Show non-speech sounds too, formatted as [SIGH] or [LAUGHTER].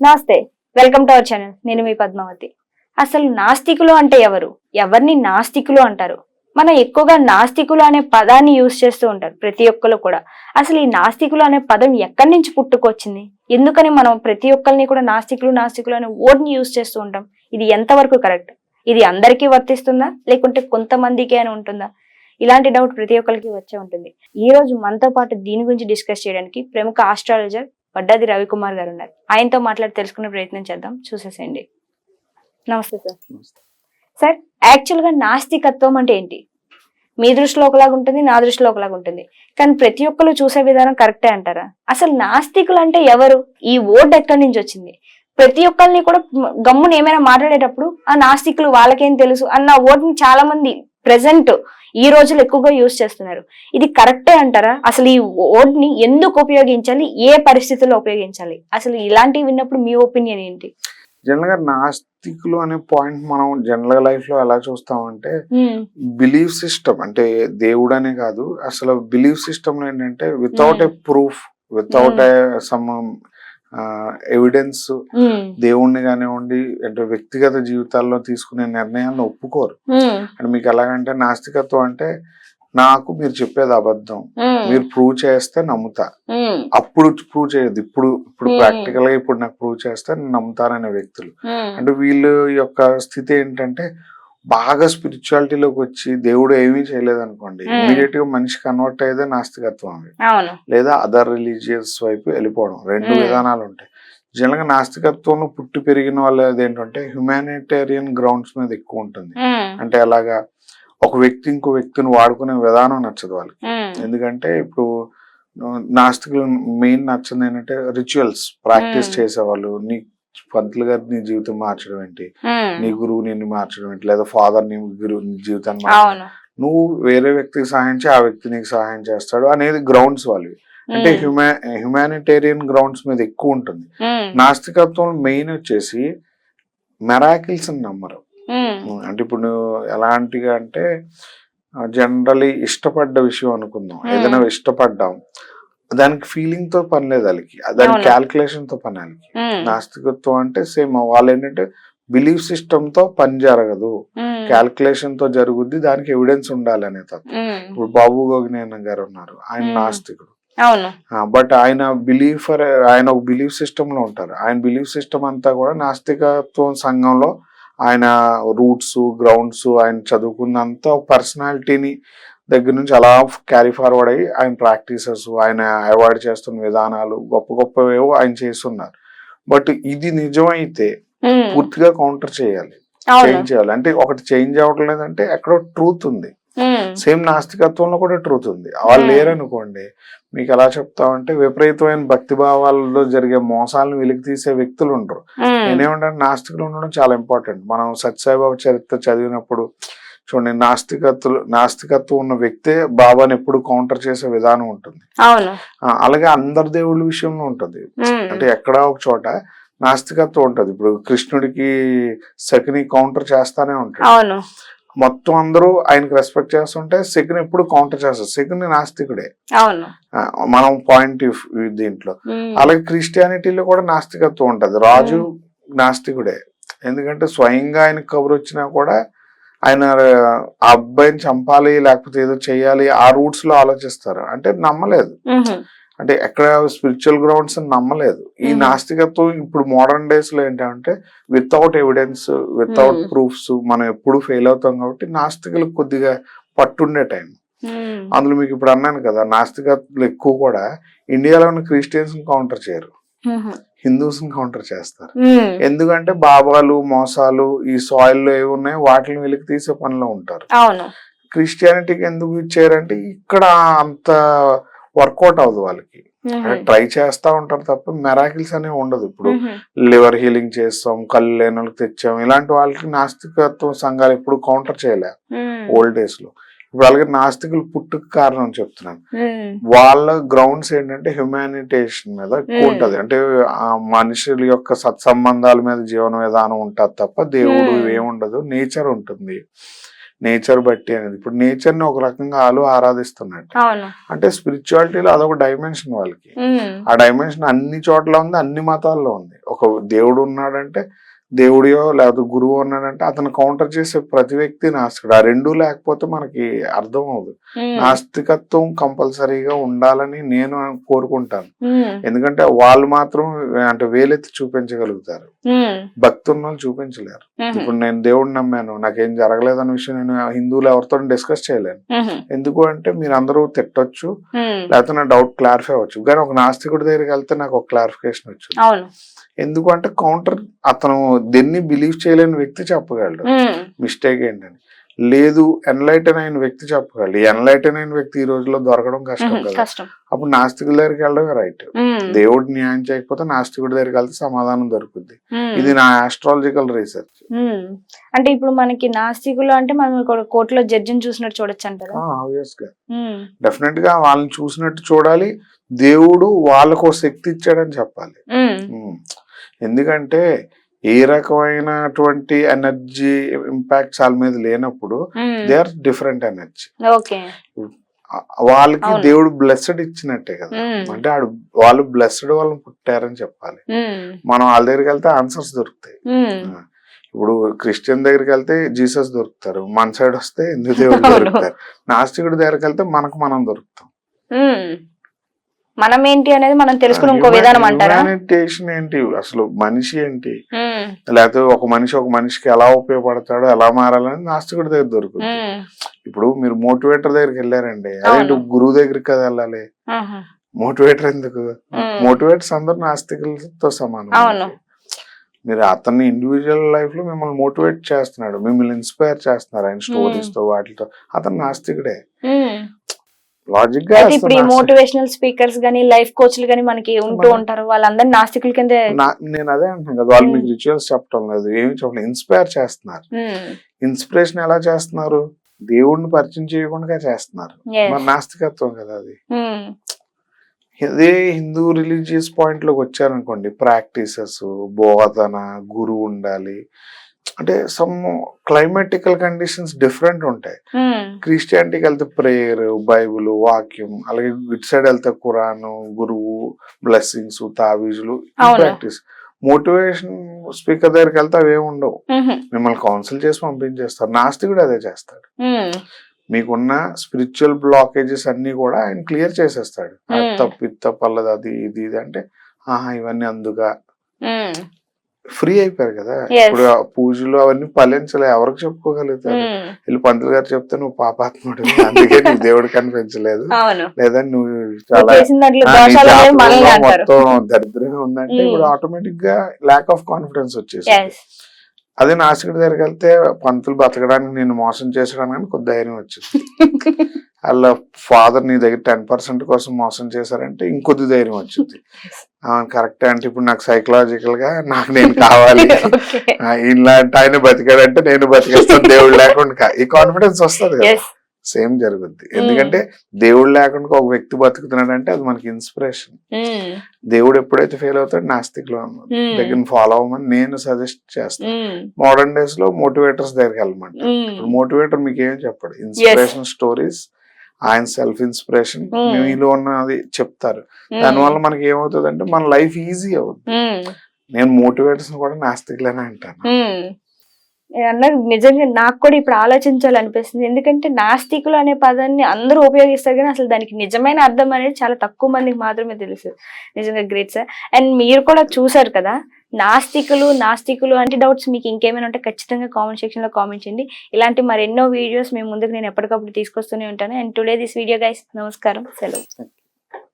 నమస్తే welcome to our channel. నేను మీ పద్మావతి. అసలు నాస్తికులు అంటే ఎవరు? ఎవరిని నాస్తికులు అంటారు? మనం ఎక్కువగా నాస్తికులు అనే పదాన్ని యూజ్ చేస్తూ ఉంటారు ప్రతి ఒక్కరు కూడా. అసలు ఈ నాస్తికులు అనే పదం ఎక్కడి నుంచి పుట్టుకొచ్చింది? ఎందుకని మనం ప్రతి ఒక్కరిని కూడా నాస్తికులు నాస్తికులు అనే వర్డ్ని యూజ్ చేస్తూ ఉంటాం? ఇది ఎంతవరకు కరెక్ట్? ఇది అందరికీ వర్తిస్తుందా? లేకుంటే కొంతమందికే అని ఉంటుందా? ఇలాంటి డౌట్ ప్రతి ఒక్కరికి వచ్చే ఉంటుంది. ఈ రోజు మనతో పాటు దీని గురించి డిస్కస్ చేయడానికి ప్రముఖ ఆస్ట్రాలజర్ వడ్డాది రవికుమార్ గారు ఉన్నారు. ఆయనతో మాట్లాడి తెలుసుకునే ప్రయత్నం చేద్దాం. చూసేసేయండి. నమస్తే సార్. సార్ యాక్చువల్గా నాస్తికత్వం అంటే ఏంటి? మీ దృష్టిలో ఒకలాగా ఉంటుంది నా దృష్టిలో ఒకలాగా ఉంటుంది. కానీ ప్రతి ఒక్కరు చూసే విధానం కరెక్టే అంటారా? అసలు నాస్తికులు అంటే ఎవరు? ఈ వర్డ్ ఎక్కడి నుంచి వచ్చింది? ప్రతి ఒక్కరిని కూడా గమ్మున ఏమైనా మాట్లాడేటప్పుడు ఆ నాస్తికులు వాళ్ళకేం తెలుసు అన్న వర్డ్ని చాలా మంది ప్రెసెంట్ ఈ రోజులు ఎక్కువగా యూజ్ చేస్తున్నారు. ఇది కరెక్టే అంటారా? అసలు ఈ వర్డ్ని ఎందుకు ఉపయోగించాలి? ఏ పరిస్థితుల్లో ఉపయోగించాలి? అసలు ఇలాంటివి విన్నప్పుడు మీ ఒపీనియన్ ఏంటి? జనరల్గా నాస్తికులు అనే పాయింట్ మనం జనరల్ లైఫ్లో ఎలా చూస్తామంటే బిలీవ్ సిస్టమ్ అంటే దేవుడు అనే కాదు అసలు బిలీవ్ సిస్టమ్లో ఏంటంటే without a proof without a some evidence దేవుణ్ణి కానివ్వండి అంటే వ్యక్తిగత జీవితాల్లో తీసుకునే నిర్ణయాలను ఒప్పుకోరు. అంటే మీకు ఎలాగంటే నాస్తికత్వం అంటే నాకు మీరు చెప్పేది అబద్ధం. మీరు ప్రూవ్ చేస్తే నమ్ముతా. అప్పుడు ప్రూవ్ చేయదు ఇప్పుడు ఇప్పుడు. ప్రాక్టికల్గా ఇప్పుడు నాకు ప్రూవ్ చేస్తే నేను నమ్ముతాననే వ్యక్తులు. అంటే వీళ్ళ యొక్క స్థితి ఏంటంటే బాగా స్పిరిచువాలిటీలోకి వచ్చి దేవుడు ఏమీ చేయలేదు అనుకోండి. ఇమీడియట్గా మనిషి కన్వర్ట్ అయ్యేదే నాస్తికత్వం అవును. లేదా అదర్ రిలీజియస్ వైపు వెళ్ళిపోవడం రెండు. విధానాలు ఉంటాయి. జనరల్గా నాస్తికత్వంలో పుట్టి పెరిగిన వాళ్ళది ఏంటంటే హ్యుమానిటేరియన్ గ్రౌండ్స్ మీద ఎక్కువ ఉంటుంది. అంటే అలాగా ఒక వ్యక్తి ఇంకో వ్యక్తిని వాడుకునే విధానం నచ్చదు వాళ్ళకి. ఎందుకంటే ఇప్పుడు నాస్తికులు మెయిన్ నచ్చింది ఏంటంటే రిచువల్స్ ప్రాక్టీస్. చేసేవాళ్ళు నీ పంతులు గారు నీ జీవితం మార్చడం ఏంటి? నీ గురువు నిన్ను మార్చడం ఏంటి? లేదా ఫాదర్ నీ గురువు జీవితాన్ని మార్చడం నువ్వు వేరే వ్యక్తికి సహాయం చేయి ఆ వ్యక్తి నీకు సహాయం చేస్తాడు అనేది గ్రౌండ్స్ వాళ్ళవి. అంటే హ్యూమా హ్యుమానిటేరియన్ గ్రౌండ్స్ మీద ఎక్కువ ఉంటుంది. నాస్తికత్వం మెయిన్ వచ్చేసి మెరాకిల్స్ అని నమ్మరు. అంటే ఇప్పుడు నువ్వు ఎలాంటిగా అంటే జనరలీ ఇష్టపడ్డ విషయం అనుకుందాం. ఏదైనా ఇష్టపడ్డాం. దానికి ఫీలింగ్తో పని లేదు వాళ్ళకి. దానికి అవును. క్యాల్కులేషన్తో పని వాళ్ళకి. నాస్తికత్వం అంటే సేమ్ వాళ్ళు ఏంటంటే బిలీఫ్ సిస్టమ్తో పని జరగదు. క్యాల్కులేషన్తో జరుగుద్ది దానికి ఎవిడెన్స్ ఉండాలి అనే తత్వం. ఉమ్, ఇప్పుడు బాబు గోగినేన గారు ఉన్నారు. ఆయన. నాస్తికుడు. బట్ ఆయన బిలీఫర్ ఆయన ఒక బిలీఫ్ సిస్టమ్లో ఉంటారు. ఆయన బిలీఫ్ సిస్టమ్ అంతా కూడా నాస్తికత్వం సంఘంలో ఆయన రూట్స్ గ్రౌండ్స్ ఆయన చదువుకున్నంత ఒక పర్సనాలిటీని దగ్గర నుంచి అలా క్యారీ ఫార్వర్డ్ అయ్యి ఆయన ప్రాక్టీసెస్ ఆయన అవాయిడ్ చేస్తున్న విధానాలు గొప్ప గొప్పవేవో ఆయన చేస్తున్నారు. బట్ ఇది నిజమైతే ఉమ్, పూర్తిగా కౌంటర్ చేయాలి. చేంజ్ చేయాలి. అంటే ఒకటి చేంజ్ అవ్వటం లేదంటే ఎక్కడో ట్రూత్ ఉంది. సేమ్ నాస్తికత్వంలో కూడా ట్రూత్ ఉంది. వాళ్ళు Hmm. లేరనుకోండి మీకు ఎలా చెప్తామంటే విపరీతమైన భక్తి భావాలలో జరిగే మోసాలను వెలికి తీసే వ్యక్తులు ఉండరు. ఉమ్, నేనేమంటాను? నాస్తికులు ఉండడం చాలా ఇంపార్టెంట్ మనం సత్యసాయిబాబా చరిత్ర చదివినప్పుడు చూడండి నాస్తికత్తులు నాస్తికత్వం ఉన్న వ్యక్తే బాబాని ఎప్పుడు కౌంటర్ చేసే విధానం ఉంటుంది. అలాగే అందరి దేవుళ్ళ విషయంలో ఉంటుంది. అంటే ఎక్కడా ఒక చోట నాస్తికత్వం ఉంటుంది. ఇప్పుడు కృష్ణుడికి శకిని కౌంటర్ చేస్తానే ఉంటాడు. మొత్తం అందరూ ఆయనకి రెస్పెక్ట్ చేస్తుంటే సెకండ్ ఎప్పుడు కౌంటర్ చేస్తారు. సెకండ్ నాస్తికుడే. మనం పాయింట్ దీంట్లో. అలాగే క్రిస్టియానిటీలో కూడా నాస్తికత్వం ఉంటది. రాజు నాస్తికుడే. ఎందుకంటే స్వయంగా ఆయన కబురు వచ్చినా కూడా ఆయన ఆ అబ్బాయిని చంపాలి లేకపోతే ఏదో చేయాలి ఆ రూట్స్లో ఆలోచిస్తారు. అంటే నమ్మలేదు. అంటే ఎక్కడ స్పిరిచువల్ గ్రౌండ్స్ నమ్మలేదు. ఈ. నాస్తికత్వం ఇప్పుడు మోడర్న్ డేస్లో ఏంటంటే వితౌట్ ఎవిడెన్స్ వితౌట్. ప్రూఫ్స్ మనం ఎప్పుడు ఫెయిల్ అవుతాం కాబట్టి నాస్తికులకు కొద్దిగా పట్టుండే టైం అందులో మీకు ఇప్పుడు అన్నాను కదా నాస్తికతలు ఎక్కువ కూడా ఇండియాలో ఉన్న క్రిస్టియన్స్ కౌంటర్ చేయరు. హిందూస్ కౌంటర్ చేస్తారు. ఎందుకంటే బాబాలు మోసాలు ఈ సాయిల్లో ఏవి ఉన్నాయో వాటిని వెలికి తీసే పనిలో ఉంటారు. క్రిస్టియానిటీకి ఎందుకు ఇచ్చారంటే ఇక్కడ అంత వర్కౌట్ అవ్వదు వాళ్ళకి. ట్రై చేస్తా ఉంటారు తప్ప మెరాకిల్స్ అనేవి ఉండదు ఇప్పుడు. లివర్ హీలింగ్ చేస్తాం కళ్ళు లేని వాళ్ళకి తెచ్చాం ఇలాంటి వాళ్ళకి నాస్తికత్వం సంఘాలు ఎప్పుడు కౌంటర్ చేయలే. ఓల్డ్ డేస్లో ఇప్పుడు అలాగే నాస్తికులు పుట్టుకు కారణం చెప్తున్నాను. వాళ్ళ గ్రౌండ్స్ ఏంటంటే హ్యుమానిటేషన్ మీద ఎక్కువ. ఉంటది అంటే ఆ మనుషుల యొక్క సత్సంబంధాల మీద జీవన విధానం ఉంటుంది తప్ప దేవుడు. ఏముండదు. నేచర్ ఉంటుంది. నేచర్ బట్టి అనేది. ఇప్పుడు నేచర్ని ఒక రకంగా వాళ్ళు ఆరాధిస్తున్నట్టు. అంటే స్పిరిచువాలిటీలో అదొక డైమెన్షన్ వాళ్ళకి. ఆ డైమెన్షన్ అన్ని చోట్ల ఉంది అన్ని మతాల్లో ఉంది. ఒక దేవుడు ఉన్నాడంటే దేవుడియో లేకపోతే గురువు ఉన్నాడంటే అతను కౌంటర్ చేసే ప్రతి వ్యక్తి నాస్తికుడు. ఆ రెండు లేకపోతే మనకి అర్థం అవుదు నాస్తికత్వం కంపల్సరీగా ఉండాలని నేను కోరుకుంటాను. ఎందుకంటే వాళ్ళు మాత్రం అంటే వేలెత్తి చూపించగలుగుతారు. ఉమ్, భక్తి ఉన్న వాళ్ళు చూపించలేరు ఇప్పుడు నేను దేవుడిని నమ్మాను నాకేం జరగలేదన్న విషయం నేను హిందువులు ఎవరితో డిస్కస్ చేయలేను. ఎందుకు అంటే మీరు అందరూ తిట్టొచ్చు లేకపోతే నా డౌట్ క్లారిఫై అవ్వచ్చు. కానీ ఒక నాస్తికుడి దగ్గరికి వెళ్తే నాకు ఒక క్లారిఫికేషన్ వచ్చింది. ఎందుకు అంటే కౌంటర్ అతను దేన్ని బిలీవ్ చేయలేని వ్యక్తి చెప్పగలడు. మిస్టేక్ ఏంటని. లేదు ఎన్లైటన్ అయిన వ్యక్తి చెప్పగలడు. ఎన్లైటన్ అయిన వ్యక్తి ఈ రోజుల్లో దొరకడం కష్టం ఉమ్, కదా. కష్టం. అప్పుడు నాస్తికుల దగ్గరికి వెళ్ళడం రైట్ ఉమ్, దేవుడు న్యాయం చేయకపోతే నాస్తికుడి దగ్గరికి వెళ్తే సమాధానం దొరుకుద్ది. ఇది నా ఆస్ట్రాలజికల్ రీసెర్చ్. అంటే ఇప్పుడు మనకి నాస్తికులు అంటే మనం కోర్టులో జడ్జిని చూసినట్టు చూడొచ్చు అంటారా గా డెఫినెట్గా వాళ్ళని చూసినట్టు చూడాలి. దేవుడు వాళ్ళకు శక్తి ఇచ్చాడని చెప్పాలి. ఎందుకంటే ఏ రకమైనటువంటి ఎనర్జీ ఇంపాక్ట్స్ వాళ్ళ మీద లేనప్పుడు um, they are different energy. వాళ్ళకి. దేవుడు బ్లెస్డ్ ఇచ్చినట్టే కదా. ఉమ్, అంటే ఆడు వాళ్ళు బ్లెస్డ్ వాళ్ళని పుట్టారని చెప్పాలి. ఉమ్, మనం వాళ్ళ దగ్గరికి వెళ్తే ఆన్సర్స్ దొరుకుతాయి. ఇప్పుడు క్రిస్టియన్ దగ్గరికి వెళ్తే జీసస్ దొరుకుతారు. మన సైడ్ వస్తే హిందూ దేవుడు. దొరుకుతారు. నాస్తికుడి దగ్గరికి వెళ్తే మనకు మనం దొరుకుతాం. మనం ఏంటి అనేది మనం తెలుసుకుని ఇంకో విధానం అంటారా? హ్యూమానిటేషన్ ఏంటి? అసలు మనిషి ఏంటి? లేకపోతే ఒక మనిషి ఒక మనిషికి ఎలా ఉపయోగపడతాడో ఎలా మారాలని నాస్తికుడి దగ్గర దొరుకుతుంది. ఇప్పుడు మీరు మోటివేటర్ దగ్గరికి వెళ్ళారండి. అదేంటి. గురువు దగ్గరికి కదా వెళ్ళాలి? మోటివేటర్ ఎందుకు. మోటివేటర్స్ అందరు నాస్తికులతో సమానం. మీరు అతన్ని ఇండివిజువల్ లైఫ్లో మిమ్మల్ని మోటివేట్ చేస్తున్నాడు. మిమ్మల్ని ఇన్స్పైర్ చేస్తున్నారు. ఆయన స్టోరీస్తో వాటితో. అతను నాస్తికుడే. లాజిక్గా ఇప్పుడు ఈ. మోటివేషనల్ స్పీకర్స్ గానీ లైఫ్ కోచ్లు గానీ మనకి ఉంటూ ఉంటారు. వాళ్ళందరూ నాస్తికుల కింద నేను అదే అంటున్నాను కదా వాళ్ళు ఉమ్. మీకు రిచువల్స్ చెప్పడం లేదు. ఏమి చెప్పలేదు ఇన్స్పైర్ చేస్తున్నారు. ఇన్స్పిరేషన్ ఎలా చేస్తున్నారు? దేవుడిని పరిచయం చేయకుండా చేస్తున్నారు. మరి నాస్తికత్వం కదా అది. అదే హిందూ రిలీజియస్ పాయింట్లోకి వచ్చారనుకోండి ప్రాక్టీసెస్ బోధన గురువు ఉండాలి అంటే సమ్ క్లైమాటికల్ కండిషన్స్ డిఫరెంట్ ఉంటాయి. క్రిస్టియానిటీకి వెళ్తే ప్రేయర్ బైబుల్ వాక్యం అలాగే ఇటు సైడ్ వెళ్తే ఖురాన్ గురువు బ్లెస్సింగ్స్ తావీజులు. ప్రాక్టీస్ మోటివేషన్ స్పీకర్ దగ్గరికి వెళ్తే అవి ఏమి ఉండవు. మిమ్మల్ని కౌన్సిల్ చేసి పంపించేస్తారు. నాస్తికుడు అదే చేస్తాడు. ఉమ్, మీకున్న స్పిరిచువల్ బ్లాకేజెస్ అన్ని కూడా ఆయన క్లియర్ చేసేస్తాడు. Hmm. తప్పు ఇది తప్పు అల్లది అది ఇది ఇది అంటే ఆహా ఇవన్నీ అందుగా ఫ్రీ అయిపోయారు కదా. ఇప్పుడు ఆ పూజలు అవన్నీ ఫలించలే. ఎవరికి చెప్పుకోగలుగుతారు? ఉమ్, వీళ్ళు పంతులు గారు చెప్తే నువ్వు పాపాత్ముడు. అందుకే నీకు దేవుడు కనిపించలేదు. లేదా నువ్వు నువ్వు చాలా మొత్తం దరిద్రంగా ఉందంటే Hmm. ఇప్పుడు ఆటోమేటిక్గా ల్యాక్ ఆఫ్ కాన్ఫిడెన్స్ వచ్చేసి అదే నాసికుడి దగ్గరికి వెళ్తే పంతులు బతకడానికి నేను మోసం చేసడానికి కొద్ది ధైర్యం వచ్చింది. [LAUGHS] వాళ్ళ ఫాదర్ నీ దగ్గర టెన్ పర్సెంట్ కోసం మోసం చేశారంటే ఇంకొద్ది ధైర్యం వచ్చింది. [LAUGHS] కరెక్ట్ అంటే ఇప్పుడు నాకు సైకలాజికల్గా నాకు నేను కావాలి. [LAUGHS] ఇలాంటి ఆయన బతికాడంటే నేను బతికేస్తాను దేవుడు లేకుండా ఈ కాన్ఫిడెన్స్ వస్తుంది కదా. సేమ్ జరుగుద్ది. ఎందుకంటే దేవుడు లేకుండా ఒక వ్యక్తి బతుకుతున్నాడంటే అది మనకి ఇన్స్పిరేషన్ ఉమ్, దేవుడు ఎప్పుడైతే ఫెయిల్ అవుతాడు నాస్తిక్లో ఉమ్, దగ్గర ఫాలో అవ్వమని నేను సజెస్ట్ చేస్తాను. మోడర్న్ డేస్లో మోటివేటర్స్ దగ్గరికి వెళ్ళమంట మోటివేటర్ మీకు ఏం చెప్పడు? ఇన్స్పిరేషన్ స్టోరీస్ ఆయన సెల్ఫ్ ఇన్స్పిరేషన్ Hmm. మీలో ఉన్నది చెప్తారు. ఉమ్, దానివల్ల మనకి ఏమవుతుంది అంటే మన లైఫ్ ఈజీ అవుతుంది నేను మోటివేటర్స్ కూడా నాస్తికులనే అంటాను. మీరు అన్నది నిజంగా నాకు కూడా ఇప్పుడు ఆలోచించాలనిపిస్తుంది. ఎందుకంటే నాస్తికులు అనే పదాన్ని అందరూ ఉపయోగిస్తారు కానీ అసలు దానికి నిజమైన అర్థం అనేది చాలా తక్కువ మందికి మాత్రమే తెలుసు. నిజంగా గ్రేట్ సార్ అండ్ మీరు కూడా చూసారు కదా నాస్తికులు నాస్తికులు అంటే డౌట్స్ మీకు ఇంకేమైనా ఉంటే ఖచ్చితంగా కామెంట్ సెక్షన్లో కామెంట్ చేయండి. ఇలాంటి మరెన్నో వీడియోస్ మేము ముందుకు నేను ఎప్పటికప్పుడు తీసుకొస్తూనే ఉంటాను. And today this video guys నమస్కారం. సెలవు.